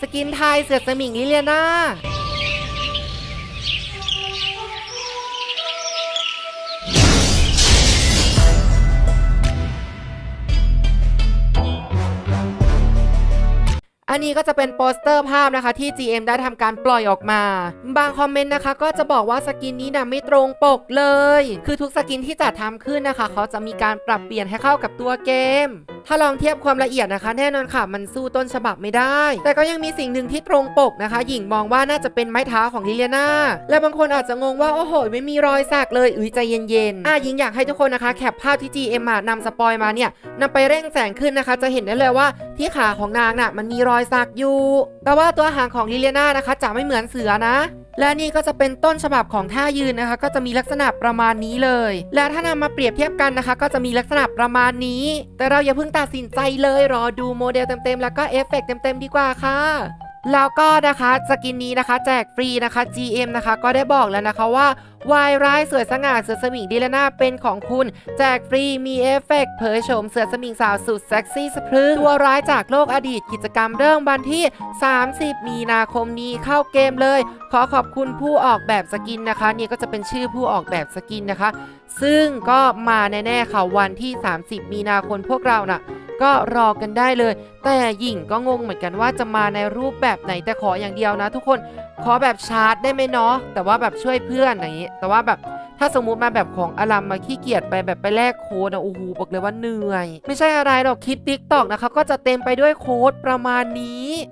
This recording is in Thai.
สกินไทยเสือสมิงลิเลียนาอันนี้ก็จะเป็นโปสเตอร์ภาพนะคะที่ GM ได้ทำการปล่อยออกมา บางคอมเมนต์นะคะ ก็จะบอกว่าสกินนี้นะไม่ตรงปกเลย คือทุกสกินที่จัดทำขึ้นนะคะ เขาจะมีการปรับเปลี่ยนให้เข้ากับตัวเกม ถ้าลองเทียบความละเอียดนะคะ แน่นอนค่ะ มันสู้ต้นฉบับไม่ได้ แต่ก็ยังมีสิ่งหนึ่งที่ตรงปกนะคะ หญิงมองว่าน่าจะเป็นไม้เท้าของลิเลียนาและบางคนอาจจะงงว่า โอ้โห ไม่มีรอยสักเลยอุ้ยใจเย็นๆอะหญิงอยากให้ทุกคนนะคะ แคปภาพที่ GM อะนำสปอยมาเนี่ยนำไปเร่งแสงขึ้นนะคะ จะเห็นได้เลยว่าที่ขาของนางน่ะมันมีรอยสักอยู่ แต่ว่าตัวหางของลิเลียนานะคะ จะไม่เหมือนเสือนะ และนี่ก็จะเป็นต้นฉบับของท่ายืนนะคะ ก็จะมีลักษณะประมาณนี้เลย และถ้านำมาเปรียบเทียบกันนะคะ ก็จะมีลักษณะประมาณนี้ แต่เราอย่าเพิ่งตัดสินใจเลยรอดูโมเดลเต็มๆแล้วก็เอฟเฟกต์เต็มๆดีกว่าค่ะ แล้วก็นะคะสกินนี้นะคะ แจกฟรีนะคะ GM นะคะก็ได้บอกแล้วนะคะว่าวายร้ายเสือสง่าเสือสมิงดีแลนาเป็นของคุณ แจกฟรีมีเอฟเฟกต์เผยโฉมเสือสมิงสาวสุดเซ็กซี่สะพรึงตัวร้ายจากโลกอดีตกิจกรรมเริ่มวันที่ 30 มีนาคมนี้เข้าเกมเลย ขอขอบคุณผู้ออกแบบสกินนะคะ นี่ก็จะเป็นชื่อผู้ออกแบบสกินนะคะ ซึ่งก็มาแน่ๆค่ะวันที่ 30 มีนาคมพวกเราน่ะ ก็รอกันได้เลย แต่หญิงก็งงเหมือนกันว่าจะมาในรูปแบบไหนแต่ขออย่างเดียวนะ ทุกคนขอแบบชาร์จได้ไหมเนาะแต่ว่าแบบช่วยเพื่อนอย่างนี้ แต่ว่าแบบถ้าสมมุติมาแบบของอลัมมาขี้เกียจไปแบบไปแลกโค้ดนะโอ้โหบอกเลยว่าเหนื่อย ไม่ใช่อะไรหรอกคลิปติ๊กตอกนะคะก็จะเต็มไปด้วยโค้ดประมาณนี้